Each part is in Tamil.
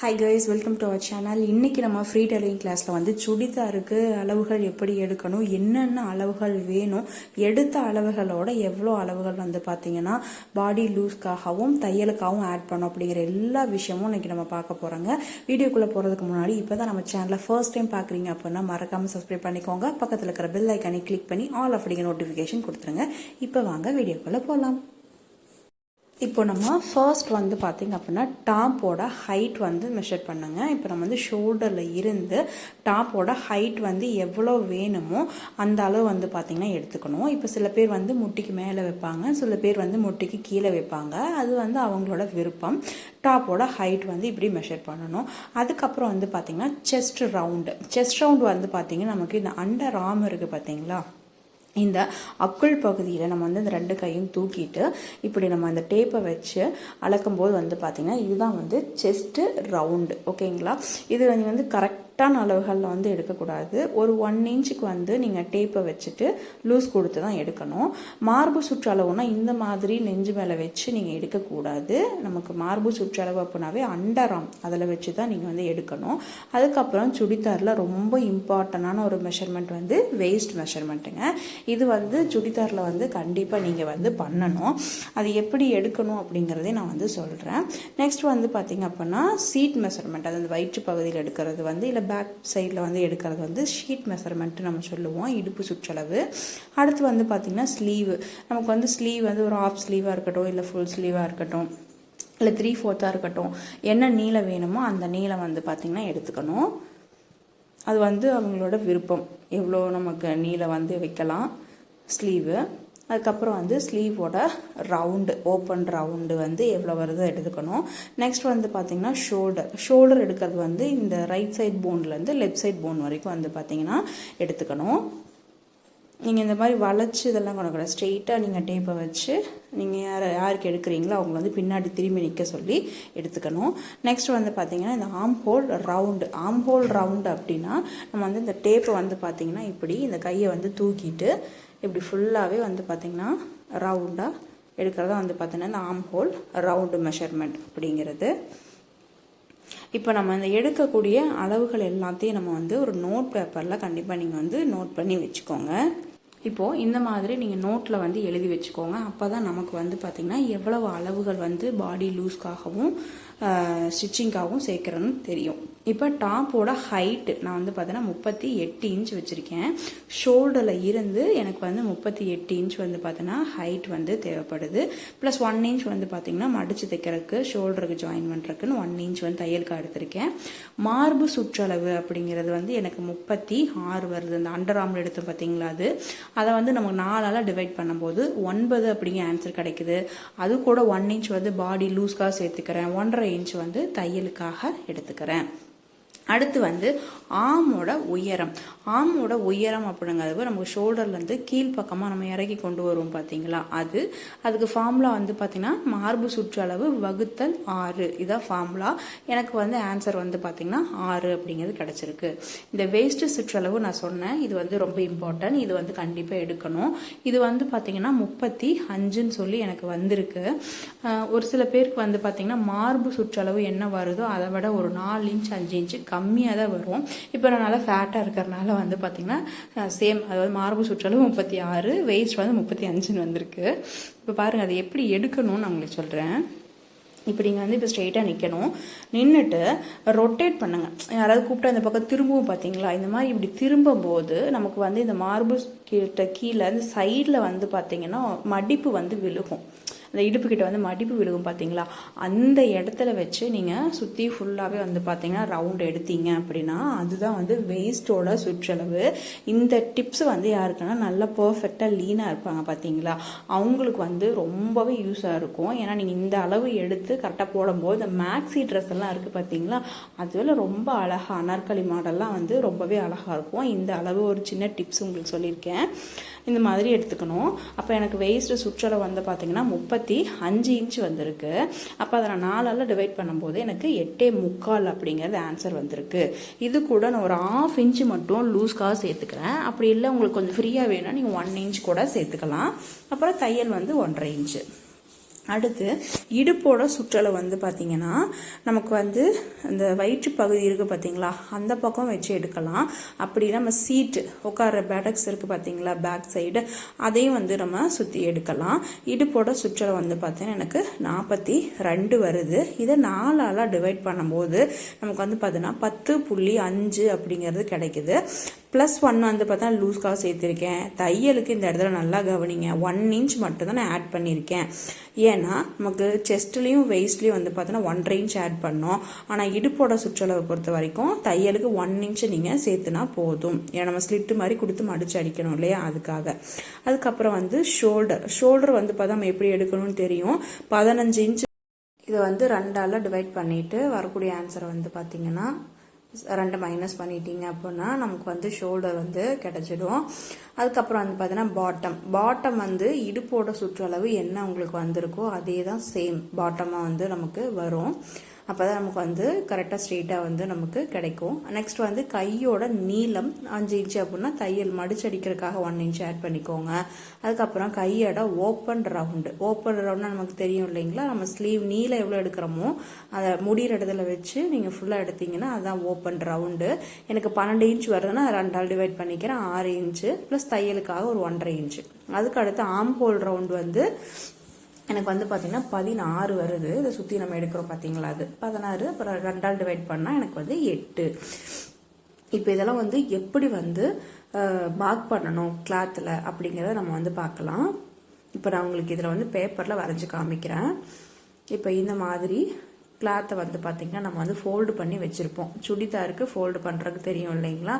Hi guys welcome to our channel இன்றைக்கி நம்ம ஃப்ரீ டெய்லரிங் கிளாஸில் வந்து சுடிதாருக்கு அளவுகள் எப்படி எடுக்கணும் என்னென்ன அளவுகள் வேணும் எடுத்த அளவுகளோட எவ்வளோ அளவுகள் வந்து பார்த்தீங்கன்னா பாடி லூஸ்க்காகவும் தையலுக்காகவும் ஆட் பண்ணும் அப்படிங்கிற எல்லா விஷயமும் இன்னைக்கு நம்ம பார்க்க போகிறோங்க வீடியோக்குள்ளே போகிறதுக்கு முன்னாடி இப்போ தான் நம்ம சேனலை ஃபர்ஸ்ட் டைம் பார்க்குறீங்க அப்படின்னா மறக்காமல் சப்ஸ்கிரைப் பண்ணிக்கோங்க. பக்கத்தில் இருக்கிற பெல் ஐக்கானை கிளிக் பண்ணி ஆல் அப்படிங்கிற நோட்டிஃபிகேஷன் கொடுத்துருங்க. இப்போ வாங்க வீடியோக்குள்ளே போகலாம் இப்போ நம்ம ஃபர்ஸ்ட் வந்து பார்த்திங்க அப்படின்னா டாப்போட ஹைட் வந்து மெஷர் பண்ணுங்க. இப்போ நம்ம வந்து ஷோல்டரில் இருந்து டாப்போட ஹைட் வந்து எவ்வளோ வேணுமோ அந்த அளவு வந்து பார்த்திங்கன்னா எடுத்துக்கணும். இப்போ சில பேர் வந்து முட்டிக்கு மேலே வைப்பாங்க சில பேர் வந்து முட்டிக்கு கீழே வைப்பாங்க. அது வந்து அவங்களோட விருப்பம். டாப்போட ஹைட் வந்து இப்படி மெஷர் பண்ணணும். அதுக்கப்புறம் வந்து பார்த்தீங்கன்னா செஸ்ட் ரவுண்டு செஸ்ட் ரவுண்டு வந்து பார்த்திங்கன்னா நமக்கு இந்த அண்டர் ஆம் இருக்குது பார்த்திங்களா இந்த அக்குள் பகுதியில் நம்ம வந்து இந்த ரெண்டு கையும் தூக்கிட்டு இப்படி நம்ம அந்த டேப்பை வச்சு அளக்கும்போது வந்து பார்த்திங்கன்னா இதுதான் வந்து செஸ்ட்டு ரவுண்டு ஓகேங்களா இது நீங்கள் வந்து கரெக்டான அளவுகளில் வந்து எடுக்கக்கூடாது. ஒரு ஒன் இன்ச்சுக்கு வந்து நீங்கள் டேப்பை வச்சுட்டு லூஸ் கொடுத்து தான் எடுக்கணும். மார்பு சுற்றளவுனா இந்த மாதிரி நெஞ்சு மேலே வச்சு நீங்கள் எடுக்கக்கூடாது. நமக்கு மார்பு சுற்றளவு அப்படின்னாவே அண்டரம் அதில் வச்சு தான் நீங்கள் வந்து எடுக்கணும். அதுக்கப்புறம் சுடிதாரில் ரொம்ப இம்பார்ட்டண்டான ஒரு மெஷர்மெண்ட் வந்து வேஸ்ட் மெஷர்மெண்ட்டுங்க இது வந்து சுடிதாரில் வந்து கண்டிப்பாக நீங்கள் வந்து பண்ணணும். அது எப்படி எடுக்கணும் அப்படிங்கிறதே நான் வந்து சொல்கிறேன் நெக்ஸ்ட் வந்து பார்த்தீங்க அப்படின்னா சீட் மெஷர்மெண்ட் அது அந்த வயிற்று பகுதியில் எடுக்கிறது வந்து இல்லை பேக் சைடில் வந்து எடுக்கிறது வந்து ஷீட் மெஷர்மெண்ட்டு நம்ம சொல்லுவோம். இடுப்பு சுற்றளவு. அடுத்து வந்து பார்த்திங்கன்னா ஸ்லீவ் நமக்கு வந்து ஸ்லீவ் வந்து ஒரு ஆஃப் ஸ்லீவாக இருக்கட்டும் இல்லை ஃபுல் ஸ்லீவாக இருக்கட்டும் இல்லை த்ரீ ஃபோர்த்தாக இருக்கட்டும் என்ன நீளம் வேணுமோ அந்த நீளம் வந்து பார்த்திங்கன்னா எடுத்துக்கணும். அது வந்து அவங்களோட விருப்பம். எவ்வளோ நமக்கு நீளம் வந்து வைக்கலாம். ஸ்லீவு அதுக்கப்புறம் வந்து ஸ்லீவோட ரவுண்டு ஓப்பன் ரவுண்டு வந்து எவ்வளோ வருதோ எடுத்துக்கணும். நெக்ஸ்ட் வந்து பார்த்திங்கன்னா ஷோல்டர் ஷோல்டர் எடுக்கிறது வந்து இந்த ரைட் சைட் போன்லேருந்து லெஃப்ட் சைட் போன் வரைக்கும் வந்து பார்த்திங்கன்னா எடுத்துக்கணும். நீங்கள் இந்த மாதிரி வளைச்சி இதெல்லாம் கொண்டு ஸ்ட்ரெயிட்டாக நீங்கள் டேப்பை வச்சு நீங்கள் யார் யாருக்கு எடுக்கிறீங்களோ அவங்க வந்து பின்னாடி திரும்பி நிற்க சொல்லி எடுத்துக்கணும். நெக்ஸ்ட் வந்து பார்த்தீங்கன்னா இந்த arm hole round arm hole round அப்படின்னா நம்ம வந்து இந்த டேப்பை வந்து பார்த்தீங்கன்னா இப்படி இந்த கையை வந்து தூக்கிட்டு இப்படி ஃபுல்லாகவே வந்து பார்த்திங்கன்னா ரவுண்டாக எடுக்கிறதா வந்து பார்த்தீங்கன்னா இந்த ஆம் ஹோல் ரவுண்டு மெஷர்மெண்ட் அப்படிங்கிறது. இப்போ நம்ம இந்த எடுக்கக்கூடிய அளவுகள் எல்லாத்தையும் நம்ம வந்து ஒரு நோட் பேப்பரில் கண்டிப்பாக நீங்கள் வந்து நோட் பண்ணி வச்சுக்கோங்க. இப்போது இந்த மாதிரி நீங்கள் நோட்டில் வந்து எழுதி வச்சுக்கோங்க. அப்போ தான் நமக்கு வந்து பார்த்திங்கன்னா எவ்வளவு அளவுகள் வந்து பாடி லூஸ்க்காகவும் ஸ்டிச்சிங்காகவும் சேர்க்குறோன்னு தெரியும். இப்போ டாப்போட ஹைட்டு நான் வந்து பார்த்தீங்கன்னா முப்பத்தி எட்டு இன்ச் வச்சுருக்கேன். ஷோல்டரில் இருந்து எனக்கு வந்து முப்பத்தி எட்டு இன்ச் வந்து பார்த்தீங்கன்னா ஹைட் வந்து தேவைப்படுது. ப்ளஸ் ஒன் இன்ச் வந்து பார்த்திங்கன்னா மடித்து தைக்கிறதுக்கு ஷோல்டருக்கு ஜாயின் பண்ணுறதுக்குன்னு ஒன் இன்ச் வந்து தையலுக்கு எடுத்திருக்கேன் மார்பு சுற்றளவு அப்படிங்கிறது வந்து எனக்கு முப்பத்தி ஆறு வருது. அந்த அண்டர் ஆம்ல எடுத்து பார்த்தீங்களா அது? அதை வந்து நமக்கு நாலால் டிவைட் பண்ணும்போது ஒன்பது அப்படிங்கிற ஆன்சர் கிடைக்குது. அது கூட ஒன் இன்ச் வந்து பாடி லூஸ்க்காக சேர்த்துக்கிறேன். ஒன்றரை இன்ச் வந்து தையலுக்காக எடுத்துக்கிறேன். அடுத்து வந்து ஆமோட உயரம். ஆமோட உயரம் அப்படிங்கிறது நமக்கு ஷோல்டர்லேருந்து கீழ்ப்பக்கமாக நம்ம இறக்கி கொண்டு வருவோம் பார்த்தீங்களா அது அதுக்கு ஃபார்முலா வந்து பார்த்தீங்கன்னா மார்பு சுற்றளவு வகுத்தல் ஆறு. இதான் ஃபார்முலா எனக்கு வந்து ஆன்சர் வந்து பார்த்தீங்கன்னா ஆறு அப்படிங்கிறது கிடச்சிருக்கு. இந்த வேஸ்ட் சுற்றளவு நான் சொன்னேன். இது வந்து ரொம்ப இம்பார்ட்டன்ட் இது வந்து கண்டிப்பாக எடுக்கணும். இது வந்து பார்த்தீங்கன்னா முப்பத்தி அஞ்சுன்னு சொல்லி எனக்கு வந்திருக்கு. ஒரு சில பேருக்கு வந்து பார்த்தீங்கன்னா மார்பு சுற்றளவு என்ன வருதோ அதை விட ஒரு நாலு இன்ச் அஞ்சு இன்ச்சு கம்மியாக தான் வரும். இப்போ நான் நல்லா ஃபேட்டாக இருக்கிறனால வந்து பார்த்திங்கன்னா சேம் அதாவது மார்பு சுற்றளவு முப்பத்தி ஆறு வெயிட் வந்து முப்பத்தி அஞ்சுன்னு வந்திருக்கு. இப்போ பாருங்கள் அதை எப்படி எடுக்கணும்னு நான் உங்களுக்கு சொல்கிறேன் இப்போ நீங்கள் வந்து இப்போ ஸ்ட்ரெயிட்டாக நிற்கணும் நின்றுட்டு ரொட்டேட் பண்ணுங்கள் யாராவது கூப்பிட்டு அந்த பக்கம் திரும்பவும் பார்த்தீங்களா இந்த மாதிரி இப்படி திரும்பும்போது நமக்கு வந்து இந்த மார்பு கிட்ட கீழே இந்த சைடில் வந்து பார்த்தீங்கன்னா மடிப்பு வந்து விழுகும். அந்த இடுப்பு கிட்ட வந்து மடிப்பு விழுகும் பார்த்தீங்களா அந்த இடத்துல வச்சு நீங்கள் சுற்றி ஃபுல்லாகவே வந்து பார்த்தீங்கன்னா ரவுண்ட் எடுத்தீங்க அப்படின்னா அதுதான் வந்து வேஸ்ட்டோட சுற்றளவு. இந்த டிப்ஸ் வந்து யாருக்குன்னா நல்லா பர்ஃபெக்டாக லீனாக இருப்பாங்க பார்த்தீங்களா அவங்களுக்கு வந்து ரொம்பவே யூஸாக இருக்கும். ஏன்னா நீங்கள் இந்த அளவு எடுத்து கரெக்டாக போடும்போது இந்த மேக்ஸி ட்ரெஸ் எல்லாம் இருக்குது பார்த்தீங்களா அதுவில் ரொம்ப அழகாக அனார்கலி மாடல்லாம் வந்து ரொம்பவே அழகாக இருக்கும். இந்த அளவு ஒரு சின்ன டிப்ஸ் உங்களுக்கு சொல்லியிருக்கேன். இந்த மாதிரி எடுத்துக்கணும். அப்போ எனக்கு வெயிஸ்ட் சுற்றளவு வந்து பார்த்தீங்கன்னா முப்பத்தி அஞ்சு இன்ச் வந்திருக்கு. அப்போ அதை நான் நாலால் டிவைட் பண்ணும்போது எனக்கு எட்டே முக்கால் அப்படிங்கிறது ஆன்சர் வந்திருக்கு. இது கூட நான் ஒரு ஆஃப் இன்ச்சு மட்டும் லூஸ்க்காக சேர்த்துக்கிறேன். அப்படி இல்லை உங்களுக்கு கொஞ்சம் ஃப்ரீயாக வேணும்னா நீங்கள் ஒன் இன்ச் கூட சேர்த்துக்கலாம். அப்புறம் தையல் வந்து ஒன்றரை இன்ச்சு. அடுத்து இடுப்போட சுற்றலை வந்து பார்த்தீங்கன்னா நமக்கு வந்து அந்த வயிற்று பகுதி இருக்குது பார்த்தீங்களா அந்த பக்கம் வச்சு எடுக்கலாம். அப்படி நம்ம சீட்டு உட்கார பேடக்ஸ் இருக்குது பார்த்தீங்களா பேக் சைடு அதையும் வந்து நம்ம சுற்றி எடுக்கலாம். இடுப்போட சுற்றலை வந்து பார்த்தீங்கன்னா எனக்கு நாற்பத்தி ரெண்டு வருது. இதை நாலாளாக டிவைட் பண்ணும்போது நமக்கு வந்து பார்த்தீங்கன்னா பத்து புள்ளி அஞ்சு அப்படிங்கிறது கிடைக்குது. ப்ளஸ் ஒன் வந்து பார்த்தா லூஸ்க்காக சேர்த்துருக்கேன். தையலுக்கு இந்த இடத்துல நல்லா கவனிங்க. ஒன் இன்ச் மட்டும் தான் நான் ஆட் பண்ணியிருக்கேன். ஏன்னா நமக்கு செஸ்ட்லேயும் வெயிஸ்ட்லேயும் வந்து பார்த்தோன்னா ஒன்றரை இன்ச் ஆட் பண்ணோம். ஆனால் இடுப்போட சுற்றளவை பொறுத்த வரைக்கும் தையலுக்கு ஒன் இன்ச் நீங்கள் சேர்த்துனா போதும். ஏன்னா நம்ம ஸ்லிட்டு மாதிரி கொடுத்து மடிச்சு அடிக்கணும் இல்லையா? அதுக்காக. அதுக்கப்புறம் வந்து ஷோல்டர் ஷோல்டர் வந்து பார்த்தா நம்ம எப்படி எடுக்கணும்னு தெரியும். பதினஞ்சு இன்ச் இதை வந்து ரெண்டால் டிவைட் பண்ணிவிட்டு வரக்கூடிய ஆன்சரை வந்து பார்த்தீங்கன்னா ரெண்டு மைனஸ் பண்ணிட்டீங்க அப்படின்னா நமக்கு வந்து ஷோல்டர் வந்து கிடச்சிடும். அதுக்கப்புறம் வந்து பார்த்தீங்கன்னா பாட்டம் பாட்டம் வந்து இடுப்போட சுற்றளவு என்ன உங்களுக்கு வந்திருக்கோ அதே தான் சேம் பாட்டமாக வந்து நமக்கு வரும். அப்போ தான் நமக்கு வந்து கரெக்டாக ஸ்ட்ரெயிட்டாக வந்து நமக்கு கிடைக்கும். நெக்ஸ்ட் வந்து கையோட நீளம் அஞ்சு இன்ச்சு அப்படின்னா தையல் மடிச்சடிக்கிறதுக்காக ஒன் இன்ச் ஆட் பண்ணிக்கோங்க. அதுக்கப்புறம் கையோட ஓப்பன் ரவுண்டு ஓப்பன் ரவுண்ட்னா நமக்கு தெரியும் இல்லைங்களா? நம்ம ஸ்லீவ் நீளம் எவ்வளோ எடுக்கிறோமோ அதை முடிகிற இடத்துல வச்சு நீங்கள் ஃபுல்லாக எடுத்தீங்கன்னா அதுதான் ஓப்பன் ரவுண்டு எனக்கு பன்னெண்டு இன்ச் வருதுன்னா ரெண்டால் டிவைட் பண்ணிக்கிறேன். ஆறு இன்ச்சு ப்ளஸ் தையலுக்காக ஒரு ஒன்றரை இன்ச்சு அதுக்கு அடுத்து ஆம் ஹோல் ரவுண்டு வந்து எனக்கு வந்து பார்த்திங்கன்னா பதினாறு வருது. இதை சுற்றி நம்ம எடுக்கிறோம் பார்த்தீங்களா அது? பதினாறு அப்புறம் ரெண்டால் டிவைட் பண்ணால் எனக்கு வந்து எட்டு. இப்போ இதெல்லாம் வந்து எப்படி வந்து மார்க் பண்ணணும் கிளாத்தில் அப்படிங்கிறத நம்ம வந்து பார்க்கலாம். இப்போ நான் உங்களுக்கு இதில் வந்து பேப்பரில் வரைஞ்சி காமிக்கிறேன். இப்போ இந்த மாதிரி கிளாத்தை வந்து பார்த்திங்கன்னா நம்ம வந்து ஃபோல்டு பண்ணி வச்சுருப்போம். சுடிதாருக்கு ஃபோல்டு பண்ணுறதுக்கு தெரியும் இல்லைங்களா?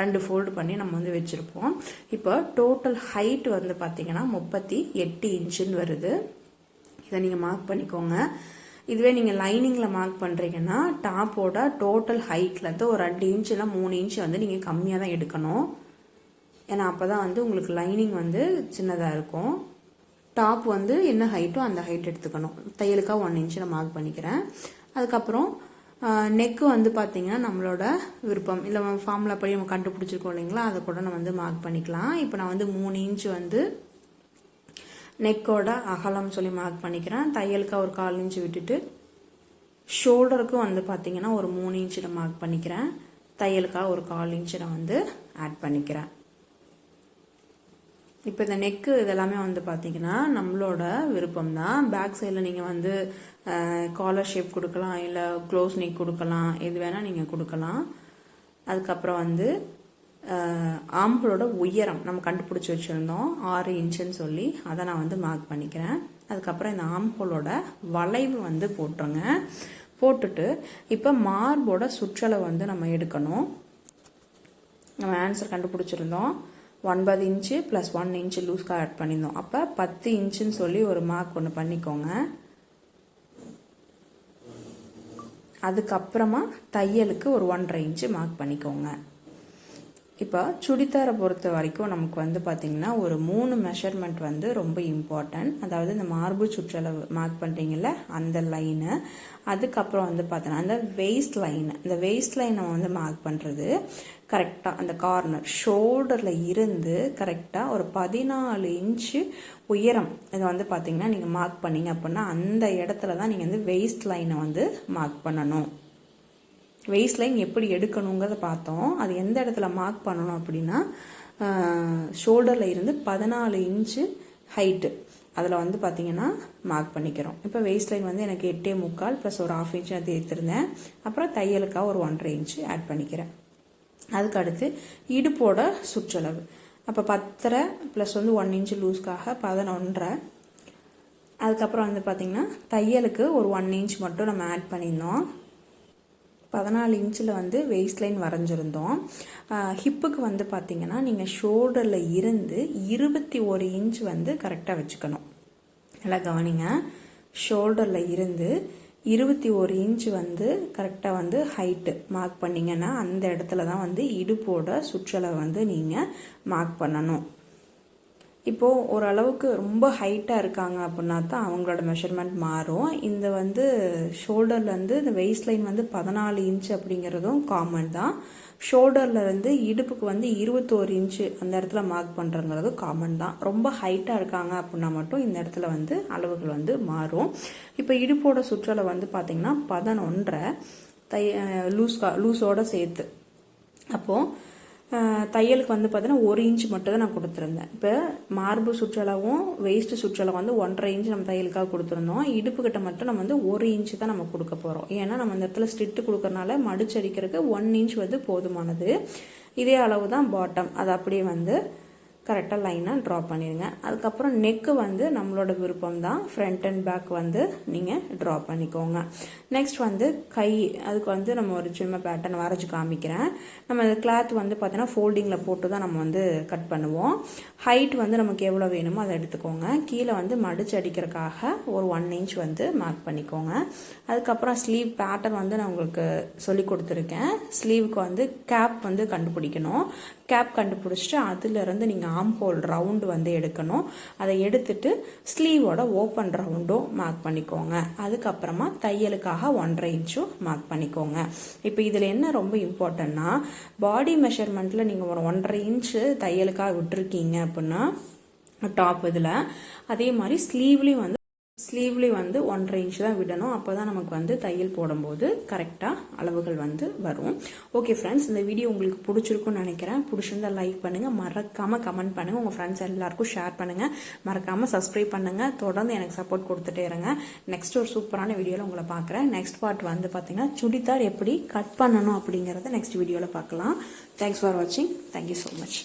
ரெண்டு ஃபோல்டு பண்ணி நம்ம வந்து வச்சுருப்போம். இப்போ டோட்டல் ஹைட் வந்து பார்த்திங்கன்னா முப்பத்தி எட்டு இன்ச்சுன்னு வருது. இதை நீங்கள் மார்க் பண்ணிக்கோங்க. இதுவே நீங்கள் லைனிங்கில் மார்க் பண்ணுறீங்கன்னா டாப்போட டோட்டல் ஹைட்லேருந்து ஒரு ரெண்டு இன்ச் இல்லை மூணு இன்ச் வந்து நீங்கள் கம்மியாக தான் எடுக்கணும். ஏன்னா அப்போ தான் வந்து உங்களுக்கு லைனிங் வந்து சின்னதாக இருக்கும். டாப் வந்து என்ன ஹைட்டோ அந்த ஹைட் எடுத்துக்கணும். தையலுக்காக ஒன் இன்ச்சு நான் மார்க் பண்ணிக்கிறேன். அதுக்கப்புறம் நெக்கு வந்து பார்த்தீங்கன்னா நம்மளோட விருப்பம். இல்லை ஃபார்மில் படி நம்ம கண்டுபிடிச்சிருக்கோம் இல்லைங்களா? அதை கூட நம்ம வந்து மார்க் பண்ணிக்கலாம். இப்போ நான் வந்து மூணு இன்ச் வந்து நெக்கோட அகலம் சொல்லி மார்க் பண்ணிக்கிறேன். தையலுக்கு ஒரு கால் இன்ச்சு விட்டுட்டு ஷோல்டருக்கும் வந்து பார்த்தீங்கன்னா ஒரு மூணு இன்ச்சு மார்க் பண்ணிக்கிறேன். தையலுக்காக ஒரு கால் இன்ச்சு நான் வந்து ஆட் பண்ணிக்கிறேன். இப்போ இந்த நெக்கு இதெல்லாமே வந்து பார்த்தீங்கன்னா நம்மளோட விருப்பம் தான். பேக் சைடில் நீங்கள் வந்து காலர் ஷேப் கொடுக்கலாம் இல்லை க்ளோஸ் நெக் கொடுக்கலாம் எது வேணால் நீங்கள் கொடுக்கலாம். அதுக்கப்புறம் வந்து ஆம்பளோட உயரம் நம்ம கண்டுபிடிச்சி வச்சுருந்தோம். ஆறு இன்ச்சுன்னு சொல்லி. அதை நான் வந்து மார்க் பண்ணிக்கிறேன். அதுக்கப்புறம் இந்த ஆம்பளோட வளைவு வந்து போட்டுருங்க. போட்டுட்டு இப்போ மார்போட சுற்றலை வந்து நம்ம எடுக்கணும். நம்ம ஆன்சர் கண்டுபிடிச்சிருந்தோம். ஒன்பது இன்ச்சு ப்ளஸ் ஒன் இன்ச்சு லூஸ்க்காக ஆட் பண்ணியிருந்தோம். அப்போ பத்து இன்ச்சுன்னு சொல்லி ஒரு மார்க் ஒன்று பண்ணிக்கோங்க. அதுக்கப்புறமா தையலுக்கு ஒரு ஒன்றரை இன்ச்சு மார்க் பண்ணிக்கோங்க. இப்போ சுடிதாரை பொறுத்த வரைக்கும் நமக்கு வந்து பார்த்திங்கன்னா ஒரு மூணு மெஷர்மெண்ட் வந்து ரொம்ப இம்பார்ட்டன்ட் அதாவது இந்த மார்பு சுற்றளவு மார்க் பண்ணுறீங்கள அந்த லைனு அதுக்கப்புறம் வந்து பார்த்தோன்னா அந்த வெயிஸ்ட் லைனு இந்த வெயிஸ்ட் லைனை வந்து மார்க் பண்ணுறது கரெக்டாக அந்த கார்னர் ஷோல்டரில் இருந்து கரெக்டாக ஒரு பதினாலு இன்ச்சு உயரம் இதை வந்து பார்த்திங்கன்னா நீங்கள் மார்க் பண்ணிங்க அப்படின்னா அந்த இடத்துல தான் நீங்கள் வந்து வெயிஸ்ட் லைனை வந்து மார்க் பண்ணணும். வெயிஸ்ட் லைன் எப்படி எடுக்கணுங்கிறத பார்த்தோம். அது எந்த இடத்துல மார்க் பண்ணணும் அப்படின்னா ஷோல்டரில் இருந்து பதினாலு இன்ச்சு ஹைட்டு அதில் வந்து பார்த்தீங்கன்னா மார்க் பண்ணிக்கிறோம். இப்போ வெயிஸ்ட் லைன் வந்து எனக்கு எட்டே முக்கால் ப்ளஸ் ஒரு ஆஃப் இன்ச்சு அது எடுத்திருந்தேன். அப்புறம் தையலுக்காக ஒரு ஒன்றரை இன்ச்சு ஆட் பண்ணிக்கிறேன். அதுக்கு அடுத்து இடுப்போட சுற்றளவு. அப்போ பத்தரை ப்ளஸ் வந்து ஒன் இன்ச்சு லூஸ்க்காக பதினொன்றரை. அதுக்கப்புறம் வந்து பார்த்திங்கன்னா தையலுக்கு ஒரு ஒன் இன்ச் மட்டும் நம்ம ஆட் பண்ணியிருந்தோம். பதினாலு இன்ச்சில் வந்து வெயிஸ்ட் லைன் வரைஞ்சிருந்தோம். ஹிப்புக்கு வந்து பார்த்திங்கன்னா நீங்கள் ஷோல்டரில் இருந்து இருபத்தி ஒரு இன்ச் வந்து கரெக்டாக வச்சுக்கணும். நல்லா கவனிங்க. ஷோல்டரில் இருந்து இருபத்தி ஒரு இன்ச் வந்து கரெக்டாக வந்து ஹைட்டு மார்க் பண்ணிங்கன்னா அந்த இடத்துல தான் வந்து இடுப்போட சுற்றலை வந்து நீங்கள் மார்க் பண்ணணும். இப்போது ஓரளவுக்கு ரொம்ப ஹைட்டாக இருக்காங்க அப்படின்னா தான் அவங்களோட மெஷர்மெண்ட் மாறும். இந்த வந்து ஷோல்டர்லேருந்து இந்த வெயிஸ்ட் லைன் வந்து பதினாலு இன்ச் அப்படிங்கிறதும் காமன் தான். ஷோல்டர்லருந்து இடுப்புக்கு வந்து இருபத்தோரு இன்ச்சு அந்த இடத்துல மார்க் பண்ணுறங்கிறதும் காமன் தான். ரொம்ப ஹைட்டாக இருக்காங்க அப்படின்னா மட்டும் இந்த இடத்துல வந்து அளவுகள் வந்து மாறும். இப்போ இடுப்போட சுற்றலை வந்து பார்த்திங்கன்னா பதினொன்றரை தை லூஸ் லூஸோடு சேர்த்து. அப்போது தையலுக்கு வந்து பார்த்தீங்கன்னா ஒரு இன்ச் மட்டும் தான் நான் கொடுத்துருந்தேன். இப்போ மார்பு சுற்றளவும் வெயிஸ்ட் சுற்றளவு வந்து ஒன்றரை இன்ச் நம்ம தையலுக்காக கொடுத்துருந்தோம். இடுப்புக்கிட்ட மட்டும் நம்ம வந்து ஒரு இன்ச் தான் நம்ம கொடுக்க போகிறோம் ஏன்னா நம்ம இந்த இடத்துல ஸ்டிட்டு கொடுக்கறனால மடிச்சடிக்கிறதுக்கு ஒன் இன்ச் வந்து போதுமானது. இதே அளவு தான் பாட்டம் அது அப்படியே வந்து கரெக்டாக லைனாக ட்ரா பண்ணிடுங்க அதுக்கப்புறம் நெக்கு வந்து நம்மளோட விருப்பம் தான் ஃப்ரண்ட் அண்ட் பேக் வந்து நீங்கள் ட்ரா பண்ணிக்கோங்க. நெக்ஸ்ட் வந்து கை அதுக்கு வந்து நம்ம ஒரு சின்ன பேட்டர்ன் வரைஞ்சி காமிக்கிறேன். நம்ம இந்த கிளாத் வந்து பார்த்தோன்னா ஃபோல்டிங்கில் போட்டு தான் நம்ம வந்து கட் பண்ணுவோம். ஹைட் வந்து நமக்கு எவ்வளோ வேணுமோ அதை எடுத்துக்கோங்க. கீழே வந்து மடிச்சு அடிக்கிறதுக்காக ஒரு ஒன் இன்ச் வந்து மார்க் பண்ணிக்கோங்க. அதுக்கப்புறம் ஸ்லீவ் பேட்டர்ன் வந்து நான் உங்களுக்கு சொல்லி கொடுத்துருக்கேன். ஸ்லீவுக்கு வந்து கேப் வந்து கண்டுபிடிக்கணும். கேப் கண்டுபிடிச்சிட்டு அதுலேருந்து நீங்கள் ஆம் ஹோல் ரவுண்டு வந்து எடுக்கணும். அதை எடுத்துட்டு ஸ்லீவோட ஓப்பன் ரவுண்டும் மார்க் பண்ணிக்கோங்க. அதுக்கப்புறமா தையலுக்காக ஒன்றரை இன்ச்சும் மார்க் பண்ணிக்கோங்க. இப்போ இதில் என்ன ரொம்ப இம்பார்ட்டன்னா பாடி மெஷர்மெண்ட்டில் நீங்கள் ஒரு ஒன்றரை இன்ச்சு தையலுக்காக விட்டுருக்கீங்க அப்படின்னா டாப் இதில். அதே மாதிரி ஸ்லீவ்லேயும் வந்து ஸ்லீவ்லேயும் வந்து ஒன்றரை இன்ச் தான் விடணும். அப்போ தான் நமக்கு வந்து தையல் போடும்போது கரெக்டாக அளவுகள் வந்து வரும். ஓகே ஃப்ரெண்ட்ஸ் இந்த வீடியோ உங்களுக்கு பிடிச்சிருக்கும்னு நினைக்கிறேன். பிடிச்சிருந்தா லைக் பண்ணுங்கள் மறக்காமல் கமெண்ட் பண்ணுங்கள் உங்கள் ஃப்ரெண்ட்ஸ் எல்லாருக்கும் ஷேர் பண்ணுங்கள் மறக்காமல் சப்ஸ்கிரைப் பண்ணுங்கள் தொடர்ந்து எனக்கு சப்போர்ட் கொடுத்துட்டே இருங்க. நெக்ஸ்ட் ஒரு சூப்பரான வீடியோவில் உங்களை பார்க்குறேன். நெக்ஸ்ட் பார்ட் வந்து பார்த்தீங்கன்னா சுடிதார் எப்படி கட் பண்ணணும் அப்படிங்கிறத நெக்ஸ்ட் வீடியோவில் பார்க்கலாம். தேங்க்ஸ் ஃபார் வாட்சிங் தேங்க்யூ ஸோ மச்